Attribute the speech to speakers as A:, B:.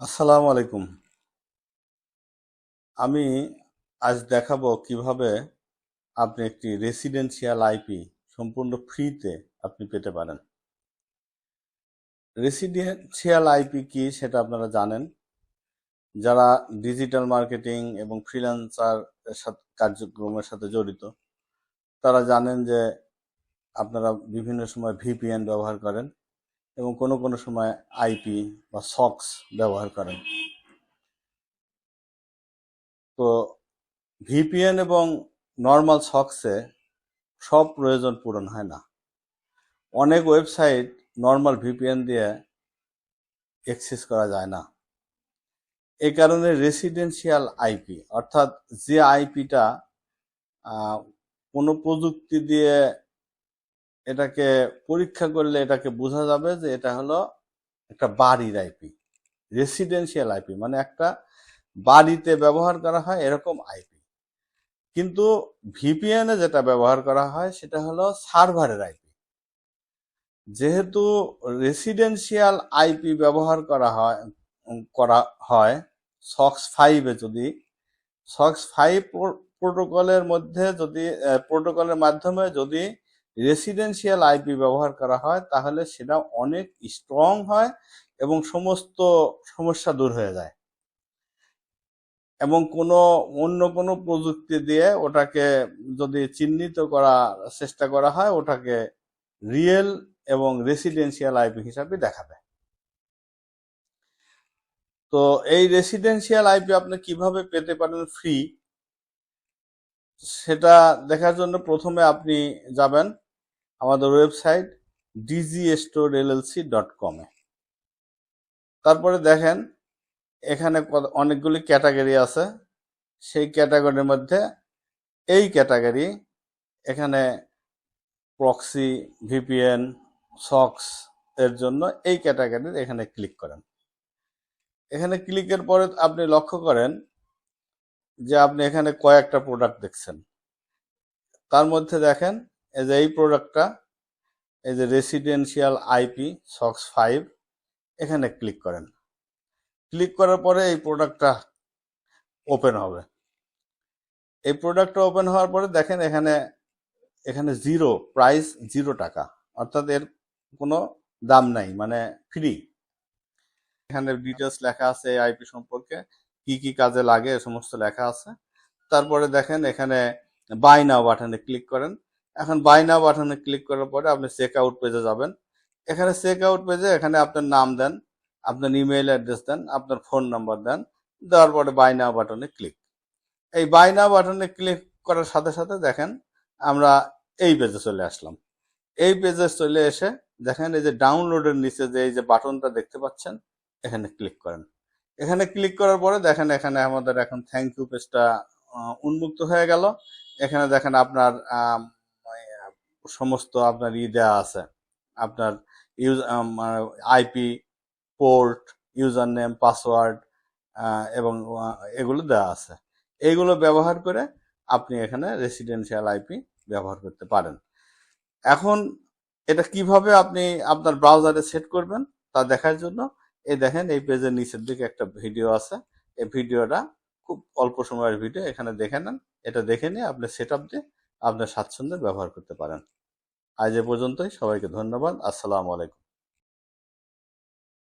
A: আসসালামু আলাইকুম। আমি আজ দেখাবো কীভাবে আপনি একটি রেসিডেন্সিয়াল আইপি সম্পূর্ণ ফ্রিতে আপনি পেতে পারেন। রেসিডেন্সিয়াল আইপি কি সেটা আপনারা জানেন। যারা ডিজিটাল মার্কেটিং এবং ফ্রিল্যান্সার কার্যক্রমের সাথে জড়িত, তারা জানেন যে আপনারা বিভিন্ন সময় ভিপিএন ব্যবহার করেন। এবং কোনো কোনো সময় আইপি বা সক্স ব্যবহার করেন। তো ভিপিএন এবং নর্মাল সক্সে সব প্রয়োজন পূরণ হয় না। অনেক ওয়েবসাইট নর্মাল ভিপিএন দিয়ে অ্যাক্সেস করা যায় না। এই কারণে রেসিডেন্সিয়াল আইপি, অর্থাৎ যে আইপিটা কোনো প্রযুক্তি দিয়ে এটাকে পরীক্ষা করলে এটাকে বোঝা যাবে যে এটা হলো একটা বাড়ির আইপি রেসিডেন্সিয়াল আইপি মানে একটা বাড়িতে ব্যবহার করা হয় এরকম আইপি কিন্তু ভিপিএনে যেটা ব্যবহার করা হয় সেটা হলো সার্ভারের আইপি যেহেতু রেসিডেন্সিয়াল আইপি ব্যবহার করা হয় করা হয় সক্স ফাইভে যদি সক্স ফাইভ প্রোটোকলের মধ্যে যদি প্রোটোকলের মাধ্যমে যদি রেসিডেন্সিয়াল আইপি ব্যবহার করা হয়, তাহলে সেটা অনেক স্ট্রং হয় এবং সমস্ত সমস্যা দূর হয়ে যায়। এবং কোনো অন্য কোনো প্রযুক্তি দিয়ে ওটাকে যদি চিহ্নিত করার চেষ্টা করা হয়, ওটাকে রিয়েল এবং রেসিডেন্সিয়াল আইপি হিসাবে দেখাবে। তো এই রেসিডেন্সিয়াল আইপি আপনি কীভাবে পেতে পারেন ফ্রি সেটা দেখার জন্য প্রথমে আপনি যাবেন আমাদের website Digi Store LLC dot কমে তারপরে দেখেন, এখানে অনেকগুলি ক্যাটাগরি আছে। সেই ক্যাটাগরির মধ্যে এই ক্যাটাগরি, এখানে প্রক্সি ভিপিএন সক্স এর জন্য এই ক্যাটাগরির এখানে ক্লিক করেন। এখানে ক্লিকের পরে আপনি লক্ষ্য করেন যে আপনি এখানে কয়েকটা প্রোডাক্ট দেখছেন। তার মধ্যে দেখেন এই যে এই প্রোডাক্টটা এই যে রেসিডেন্সিয়াল আইপি সক্স ফাইভ এখানে ক্লিক করেন। ক্লিক করার পরে এই প্রোডাক্টটা ওপেন হবে। এই প্রোডাক্টটা ওপেন হওয়ার পরে দেখেন এখানে এখানে জিরো প্রাইস জিরো টাকা। অর্থাৎ এর কোনো দাম নাই মানে ফ্রি এখানে ডিটেলস লেখা আছে এই আইপি সম্পর্কে, কি কি কাজে লাগে সমস্ত লেখা আছে। তারপরে দেখেন এখানে বাই নাও বাটনে ক্লিক করেন। এখন বাই নাও বাটনে ক্লিক করার পরে আপনি চেক আউট পেজে যাবেন। এখানে চেক আউট পেজে এখানে আপনার নাম দেন, আপনার ইমেল অ্যাড্রেস দেন, আপনার ফোন নাম্বার দেন, দেওয়ার পরে বাই নাও বাটনে ক্লিক এই বাই নাও বাটনে ক্লিক করার সাথে সাথে দেখেন আমরা এই পেজে চলে আসলাম। এই পেজে চলে এসে দেখেন এই যে ডাউনলোডের নিচে যে এই যে বাটনটা দেখতে পাচ্ছেন, এখানে ক্লিক করেন। এখানে ক্লিক করার পরে দেখেন এখানে আমাদের এখন থ্যাংক ইউ পেজটা উন্মুক্ত হয়ে গেল। এখানে দেখেন আপনার সমস্ত আপনার ই দেওয়া আছে। আপনার use IP port user name password এবং এগুলো দেওয়া আছে। এইগুলো ব্যবহার করে আপনি এখানে রেসিডেন্সিয়াল আইপি ব্যবহার করতে পারেন। এখন এটা কীভাবে আপনি আপনার ব্রাউজারে সেট করবেন তা দেখার জন্য এই দেখেন, এই পেজের নিচের দিকে একটা ভিডিও আছে। এই ভিডিওটা খুব অল্প সময়ের ভিডিও এখানে দেখে নেন। এটা দেখে নিয়ে আপনি সেট আপ দিয়ে আপনার স্বাচ্ছন্দ্যে ব্যবহার করতে পারেন। আজ এ পর্যন্তই। সবাইকে ধন্যবাদ। আসসালামু আলাইকুম।